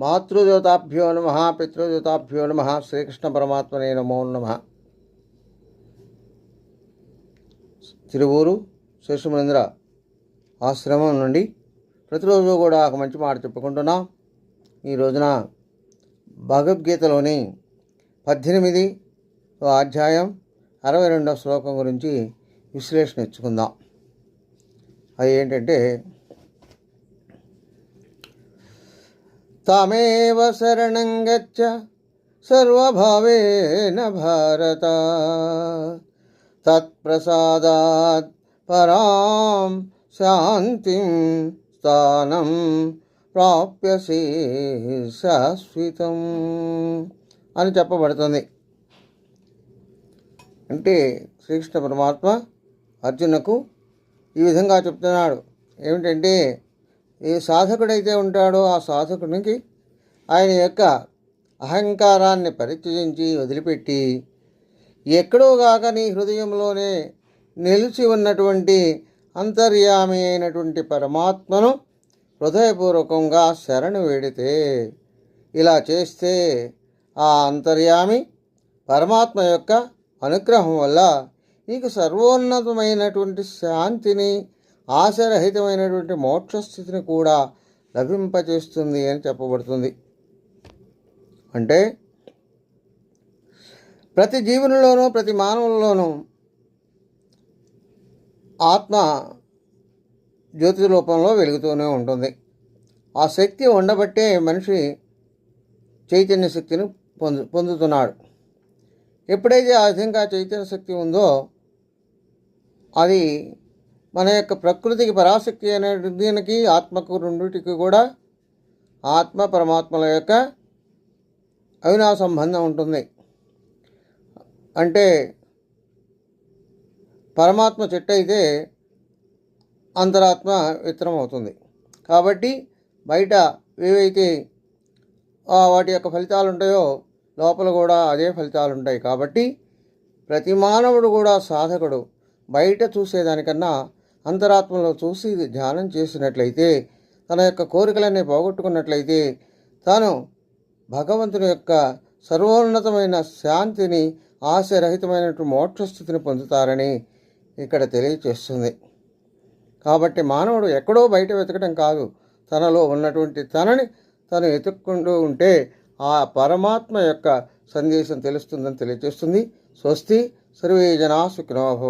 మాతృదేవతాభ్యో నమ పితృదేవతాభ్యో నమ శ్రీకృష్ణ పరమాత్మనే నమో నమ. తిరువూరు శేషమేంద్ర ఆశ్రమం నుండి ప్రతిరోజు కూడా ఒక మంచి మాట చెప్పుకుంటున్నాం. ఈ రోజున భగవద్గీతలోని పద్దెనిమిది అధ్యాయం అరవై రెండవ శ్లోకం గురించి విశ్లేషణ ఇచ్చుకుందాం అది ఏంటంటే తామేవ శరణం గచ్చ సర్వభావేన భారత తత్ప్రసాదాత్ పరాం శాంతిం స్థానం ప్రాప్యసే శాశ్వతం అని చెప్పబడుతుంది. అంటే శ్రీకృష్ణ పరమాత్మ అర్జునకు ఈ విధంగా చెప్తున్నాడు. ఏమిటంటే ఏ సాధకుడైతే ఉంటాడో ఆ సాధకునికి ఆయన యొక్క అహంకారాన్ని పరిత్యజించి వదిలిపెట్టి ఎక్కడో కాక నీ హృదయంలోనే నిలిచి ఉన్నటువంటి అంతర్యామి అయినటువంటి పరమాత్మను హృదయపూర్వకంగా శరణు వేడితే ఇలా చేస్తే ఆ అంతర్యామి పరమాత్మ యొక్క అనుగ్రహం వల్ల నీకు సర్వోన్నతమైనటువంటి శాంతిని ఆశరహితమైనటువంటి మోక్షస్థితిని కూడా లభింపచేస్తుంది అని చెప్పబడుతుంది. అంటే ప్రతి జీవునిలోనూ ప్రతి మానవుల్లోనూ ఆత్మ జ్యోతి రూపంలో వెలుగుతూనే ఉంటుంది. ఆ శక్తి ఉండబట్టే మనిషి చైతన్య శక్తిని పొందు పొందుతున్నాడు. ఎప్పుడైతే ఆ విధంగా చైతన్య శక్తి ఉందో అది మన యొక్క ప్రకృతికి పరాశక్తి అనే దీనికి ఆత్మకు రెండింటికి కూడా ఆత్మ పరమాత్మల యొక్క అవినా సంబంధం ఉంటుంది. అంటే పరమాత్మ చెట్టు అయితే అంతరాత్మ విత్తనం అవుతుంది. కాబట్టి బయట ఏవైతే వాటి యొక్క ఫలితాలు ఉంటాయో లోపల కూడా అదే ఫలితాలు ఉంటాయి. కాబట్టి ప్రతి మానవుడు కూడా సాధకుడు బయట చూసేదానికన్నా అంతరాత్మలో చూసి ధ్యానం చేసినట్లయితే తన యొక్క కోరికలన్నీ పోగొట్టుకున్నట్లయితే తాను భగవంతుని యొక్క సర్వోన్నతమైన శాంతిని ఆశరహితమైనటువంటి మోక్షస్థితిని పొందుతారని ఇక్కడ తెలియచేస్తుంది. కాబట్టి మానవుడు ఎక్కడో బయట వెతకడం కాదు. తనలో ఉన్నటువంటి తనని తను వెతుక్కుంటూ ఉంటే ఆ పరమాత్మ యొక్క సందేశం తెలుస్తుందని తెలియజేస్తుంది స్వస్తి సర్వే జనా సుఖినోభవం